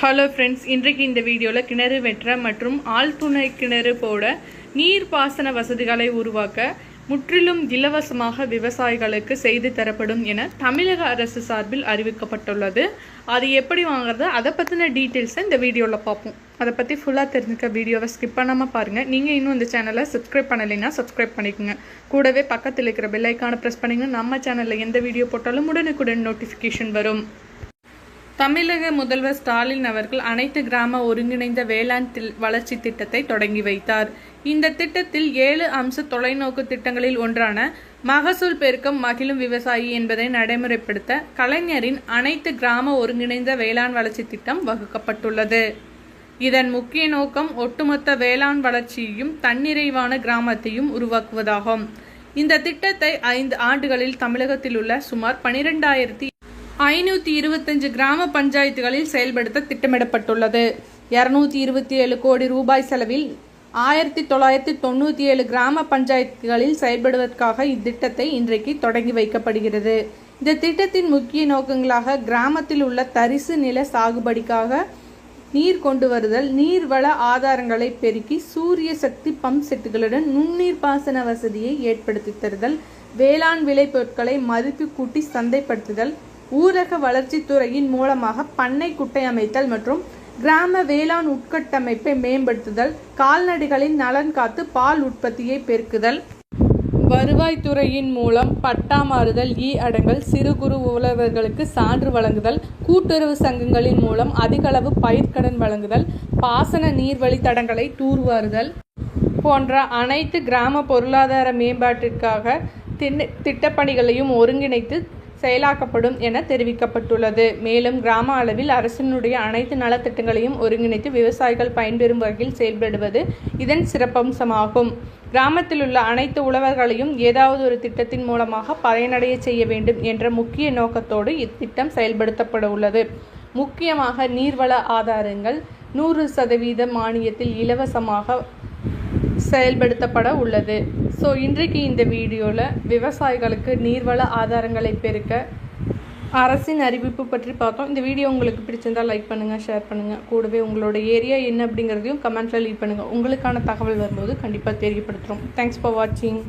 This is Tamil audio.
ஹலோ ஃப்ரெண்ட்ஸ் இன்றைக்கு இந்த வீடியோவில் கிணறு வெட்டுற மற்றும் ஆழ்துணை கிணறு போட நீர் பாசன வசதிகளை உருவாக்க முற்றிலும் இலவசமாக விவசாயிகளுக்கு செய்து தரப்படும் என தமிழக அரசு சார்பில் அறிவிக்கப்பட்டுள்ளது. அது எப்படி வாங்குறது? அதை பற்றின டீட்டெயில்ஸை இந்த வீடியோவில் பார்ப்போம். அதை பற்றி ஃபுல்லாக தெரிஞ்சுக்க வீடியோவை ஸ்கிப் பண்ணாமல் பாருங்கள் நீங்கள் இன்னும் இந்த சேனலை சப்ஸ்கிரைப் பண்ணலைன்னா சப்ஸ்கிரைப் பண்ணிக்கோங்க. கூடவே பக்கத்தில் இருக்கிற பெல்லைக்கான ப்ரெஸ் பண்ணிங்கன்னா நம்ம சேனலில் எந்த வீடியோ போட்டாலும் உடனுக்குடன் நோட்டிஃபிகேஷன் வரும். தமிழக முதல்வர் ஸ்டாலின் அவர்கள் அனைத்து கிராம ஒருங்கிணைந்த வேளாண் தில் வளர்ச்சி திட்டத்தை தொடங்கி வைத்தார். இந்த திட்டத்தில் ஏழு அம்ச தொலைநோக்கு திட்டங்களில் ஒன்றான மகசூல் பெருக்கம் மகிழும் விவசாயி என்பதை நடைமுறைப்படுத்த கலைஞரின் அனைத்து கிராம ஒருங்கிணைந்த வேளாண் வளர்ச்சி திட்டம் வகுக்கப்பட்டுள்ளது. இதன் முக்கிய நோக்கம் ஒட்டுமொத்த வேளாண் வளர்ச்சியையும் தன்னிறைவான கிராமத்தையும் உருவாக்குவதாகும். இந்த திட்டத்தை ஐந்து ஆண்டுகளில் தமிழகத்தில் உள்ள சுமார் பனிரெண்டாயிரத்தி ஐநூற்றி இருபத்தஞ்சு கிராம பஞ்சாயத்துகளில் செயல்படுத்த திட்டமிடப்பட்டுள்ளது. இரநூத்தி இருபத்தி ஏழு கோடி ரூபாய் செலவில் ஆயிரத்தி தொள்ளாயிரத்தி தொண்ணூற்றி ஏழு கிராம பஞ்சாயத்துகளில் செயல்படுவதற்காக இத்திட்டத்தை இன்றைக்கு தொடங்கி வைக்கப்படுகிறது. இந்த திட்டத்தின் முக்கிய நோக்கங்களாக கிராமத்தில் உள்ள தரிசு நில சாகுபடிக்காக நீர் கொண்டு வருதல் நீர்வள ஆதாரங்களை பெருக்கி சூரிய சக்தி பம்ப் செட்டுகளுடன் நுண்ணீர் பாசன வசதியை ஏற்படுத்தி தருதல் வேளாண் விளைபொருட்களை மதிப்பு கூட்டி சந்தைப்படுத்துதல் ஊரக வளர்ச்சித்துறையின் மூலமாக பண்ணை குட்டை அமைத்தல் மற்றும் கிராம வேளாண் உட்கட்டமைப்பை மேம்படுத்துதல் கால்நடைகளின் நலன் காத்து பால் உற்பத்தியை பெருக்குதல். வருவாய்த்துறையின் மூலம் பட்டா மாறுதல் இ அடங்கல் சிறு குறு உழவர்களுக்கு சான்று வழங்குதல் கூட்டுறவு சங்கங்களின் மூலம் அதிகளவு பயிர்க்கடன் வழங்குதல் பாசன நீர்வழி தடங்களை தூர்வாறுதல் போன்ற அனைத்து கிராம பொருளாதார மேம்பாட்டிற்காக திட்டப்பணிகளையும் ஒருங்கிணைத்து செயலாக்கப்படும் என தெரிவிக்கப்பட்டுள்ளது. மேலும் கிராம அளவில் அரசினுடைய அனைத்து நலத்திட்டங்களையும் ஒருங்கிணைத்து விவசாயிகள் பயன்பெறும் வகையில் செயல்படுவது இதன் சிறப்பம்சமாகும். கிராமத்தில் உள்ள அனைத்து உழவர்களையும் ஏதாவது ஒரு திட்டத்தின் மூலமாக பயனடைய செய்ய வேண்டும் என்ற முக்கிய நோக்கத்தோடு இத்திட்டம் செயல்படுத்தப்பட உள்ளது முக்கியமாக நீர்வள ஆதாரங்கள் நூறு சதவீத மானியத்தில் இலவசமாக செயல்படுத்தப்பட உள்ளது. ஸோ இன்றைக்கு இந்த வீடியோவில் விவசாயிகளுக்கு நீர்வள ஆதாரங்களை பெருக்க அரசின் அறிவிப்பு பற்றி பார்த்தோம் இந்த வீடியோ உங்களுக்கு பிடிச்சிருந்தால் லைக் பண்ணுங்கள் ஷேர் பண்ணுங்கள் கூடவே உங்களோட ஏரியா என்ன அப்படிங்கிறதையும் கமெண்ட்ஸில் லீவ் பண்ணுங்கள் உங்களுக்கான தகவல் வரும்போது கண்டிப்பாக தெரியப்படுத்துகிறோம் தேங்க்ஸ் ஃபார் வாட்சிங்